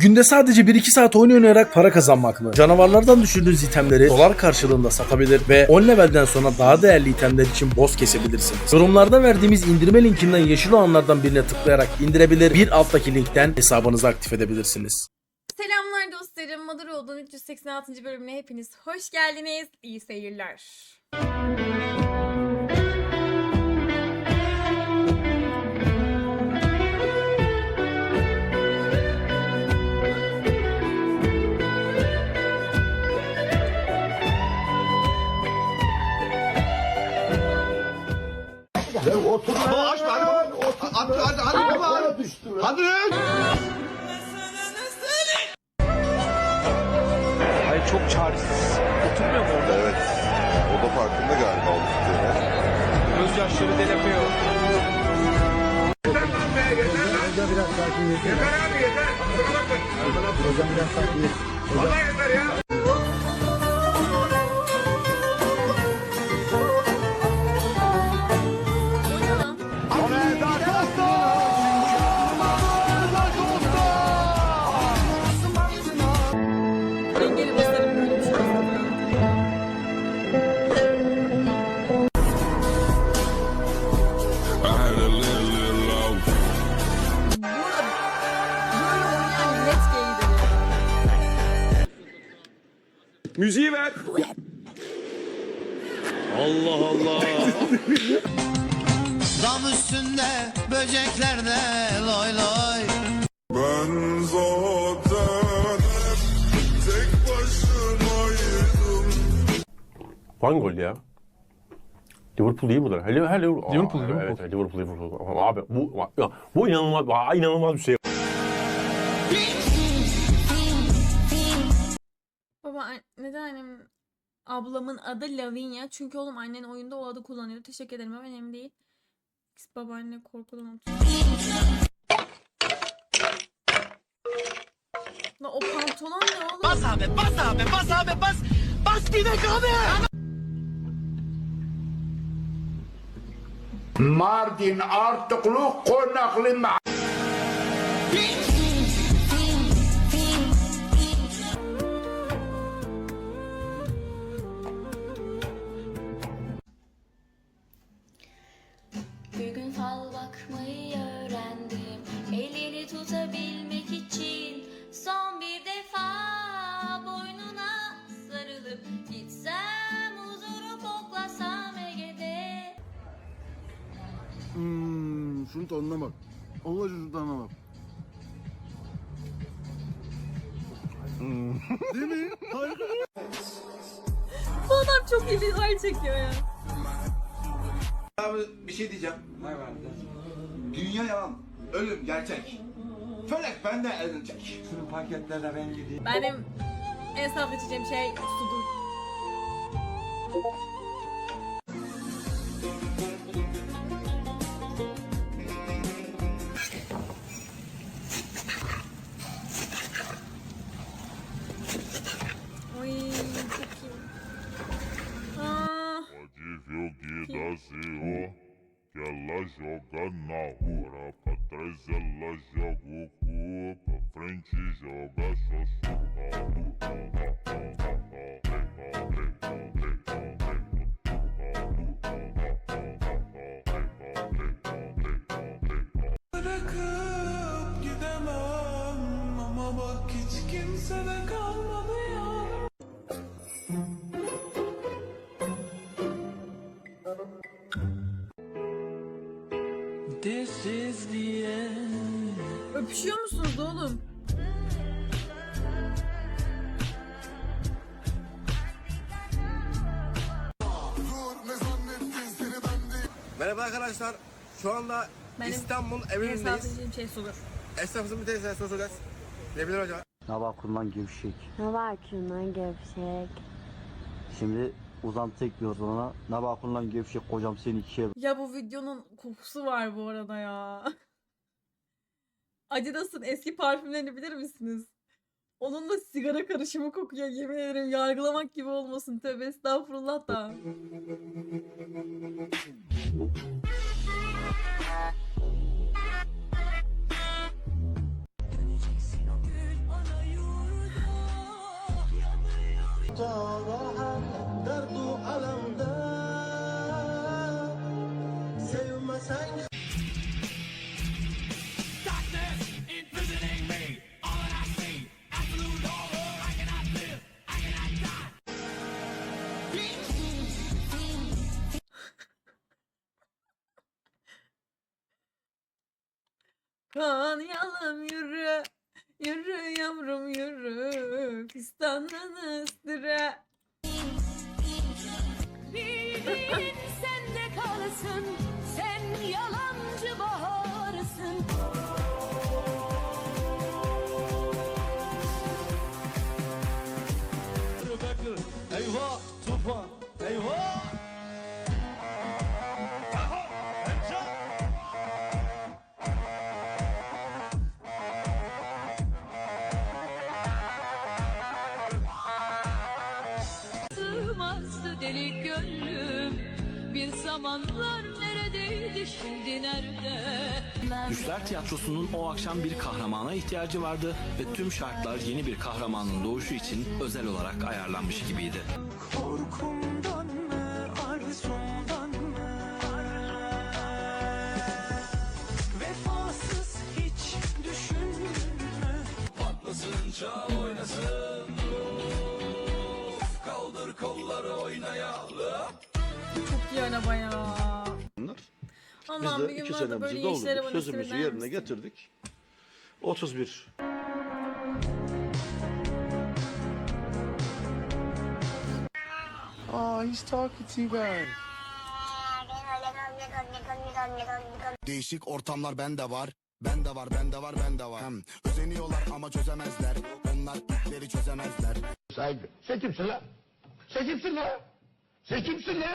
Günde sadece 1-2 saat oyun oynayarak para kazanmak mı? Canavarlardan düşürdüğünüz itemleri dolar karşılığında satabilir ve 10 levelden sonra daha değerli itemler için boss kesebilirsiniz. Yorumlarda verdiğimiz indirme linkinden yeşil olanlardan birine tıklayarak indirebilir, bir alttaki linkten hesabınızı aktif edebilirsiniz. Selamlar dostlarım. Mother Road'un 386. bölümüne hepiniz hoş geldiniz. İyi seyirler. O Dam üstünde böceklerde loy loy Ben zaten tek başımaydım. Hangi gol ya? Liverpool iyi budur. Hele hele Liverpool. Aa, Liverpool. Evet, evet, Liverpool, Liverpool. Abi bu ya, bu inanılmaz, aa, inanılmaz bir şey. Baba an- neden annem ablamın adı Lavinia? Çünkü oğlum annen oyunda o adı kullanıyor. Teşekkür ederim ama önemli değil. Babaanne korkudan oturuyor. La o pantolon ne oğlum? Bas abi bas abi bas abi bas Bas gidek abi Mardin artıklı konaklı ma. Hmm, şunun tadına bak. Allah şunun tadına bak. Bu adam çok iyi videolar çekiyor ya. Abi bir şey diyeceğim. Dünya yalan. Ölüm gerçek. Felek benden elinecek. Şunu paketlerde ben gideyim. Benim en sağlıklı içeceğim şey sudur. Frente öpüşüyor musunuz oğlum? Merhaba arkadaşlar. Şu anda Benim İstanbul Eminönü'ndeyiz. içeceğim şey. Esnafımızın bir tanesine soracağız. Ne bilir hocam? Ne bakımdan gevşek. Ne lan gevşek Şimdi uzantı ekliyoruz ona. Ne bakımdan gevşek kocam seni ikiye Ya bu videonun kokusu var bu arada ya. Adidas'ın eski parfümlerini bilir misiniz? Onunla sigara karışımı kokuyor yemin ederim yargılamak gibi olmasın tövbe estağfurullah da. Dardu alamda Sevmesen o Kan yalım yürü. Yürü yavrum yürü. Fistanın ıstıra. Bildiğin sende kalsın. Sen yalancı baharsın. Eyvah tufan eyvah Tiyatrosu'nun o akşam bir kahramana ihtiyacı vardı ve tüm şartlar yeni bir kahramanın doğuşu için özel olarak ayarlanmış gibiydi. Korkumdan mı arzumdan mı Vefasız hiç düşündün mü Patlasın çal oynasın Of, Kaldır kolları oynayalım Çok iyi araba ya. Biz Allah'ım bir de gün iki bana da senemizi böyle gençlere doldurduk. bana Sözümüzü yerine misin? getirdik. 31. Aa, he's talking to you guys. Değişik ortamlar bende var. Bende var, bende var, bende var. Hem özeniyorlar ama çözemezler. Onlar ipleri çözemezler. Saygı. Sen kimsin lan? Sen kimsin lan? Sen kimsin lan?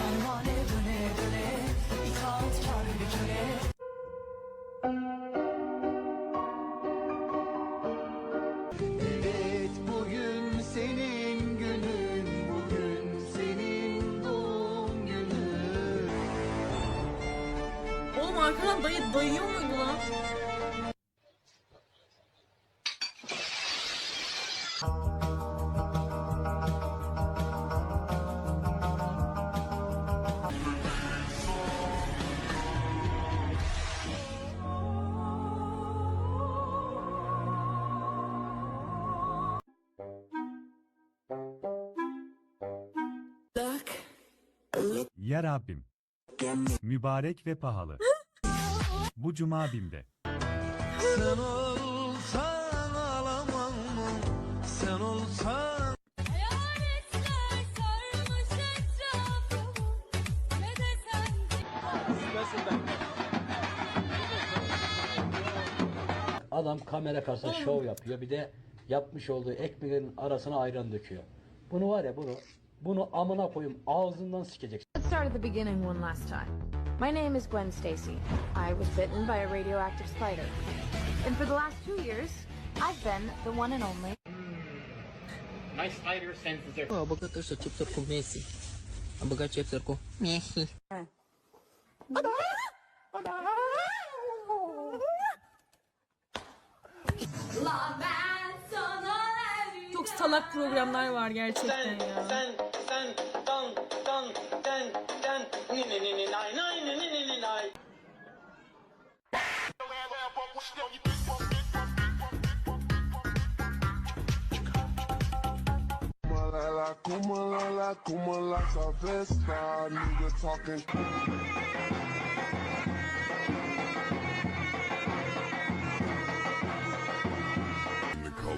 arkadan dayı dayıyor muydu lan? Ya Rabbim. Mübarek ve pahalı. Bu cuma bimde. Sen olsan alamam mı? Sen olsan Hayaletler sarmış etrafımı. Ne desem Adam kamera karşısında şov yapıyor. Bir de yapmış olduğu ekmeğin arasına ayran döküyor. Bunu var ya bunu bunu amına koyayım ağzından sikecek. Let's start at the beginning one last time. My name is Gwen Stacy. I was bitten by a radioactive spider. And for the last two years, I've been the one and only. My spider senses are... Oh, a sa chapter ko, Messi. Ang bagat chapter ko, Messi. Ada! Ada! Çok salak programlar var gerçekten ya.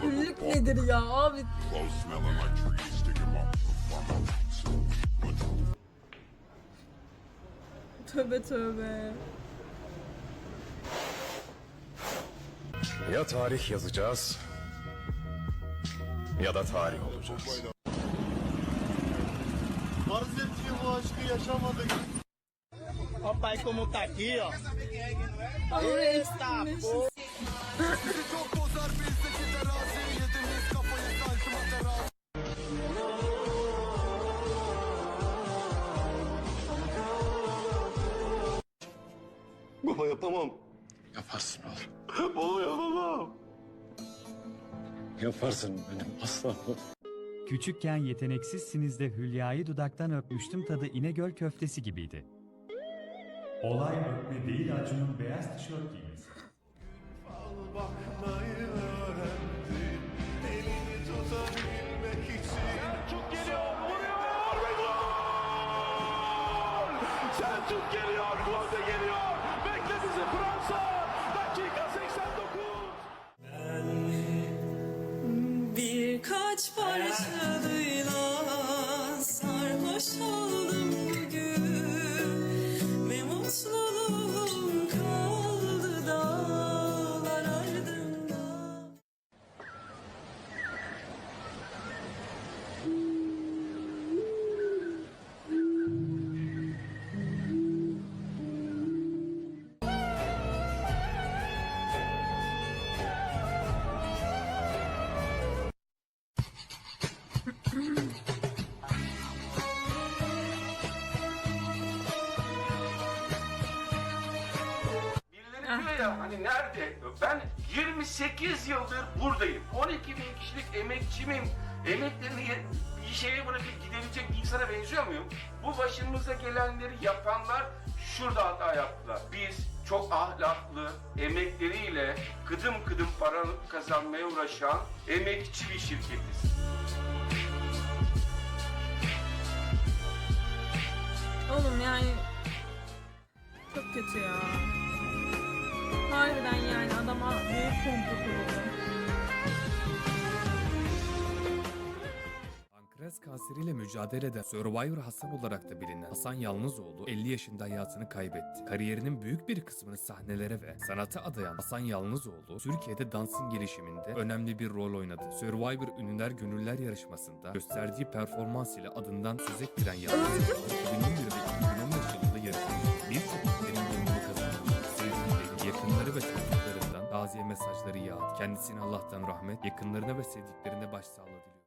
Ünlük nedir ya abi? Tövbe tövbe. Ya tarih yazacağız ya da tarih olacağız. Arz ettiğim bu aşkı yaşamadık. Ó como tá aqui, ó. Eita, porra. Baba yapamam. Yaparsın oğlum. Baba yapamam. Yaparsın benim aslanım. Küçükken yeteneksizsiniz de Hülya'yı dudaktan öpmüştüm tadı İnegöl köftesi gibiydi. Olay öpme değil Acun'un beyaz tişört giymesi. Bakmayı Birkaç parçalıyla sarhoş oldum hani nerede? Ben 28 yıldır buradayım. 12 bin kişilik emekçimim. Emeklerini bir şeye bırakıp gidebilecek bir insana benziyor muyum? Bu başımıza gelenleri yapanlar şurada hata yaptılar. Biz çok ahlaklı, emekleriyle kıdım kıdım para kazanmaya uğraşan emekçi bir şirketiz. Oğlum yani çok kötü ya. Harbiden yani adama büyük komplo kuruldu. Pankreas kanseriyle mücadele eden Survivor Hasan olarak da bilinen Hasan Yalnızoğlu 50 yaşında hayatını kaybetti. Kariyerinin büyük bir kısmını sahnelere ve sanata adayan Hasan Yalnızoğlu Türkiye'de dansın gelişiminde önemli bir rol oynadı. Survivor Ünlüler Gönüller yarışmasında gösterdiği performans ile adından söz ettiren Yalnızoğlu 2011 ve 2015 yılında yarışmış. Yakınları ve çocuklarından taziye mesajları yağdı. Kendisine Allah'tan rahmet, yakınlarına ve sevdiklerine başsağlığı diliyor.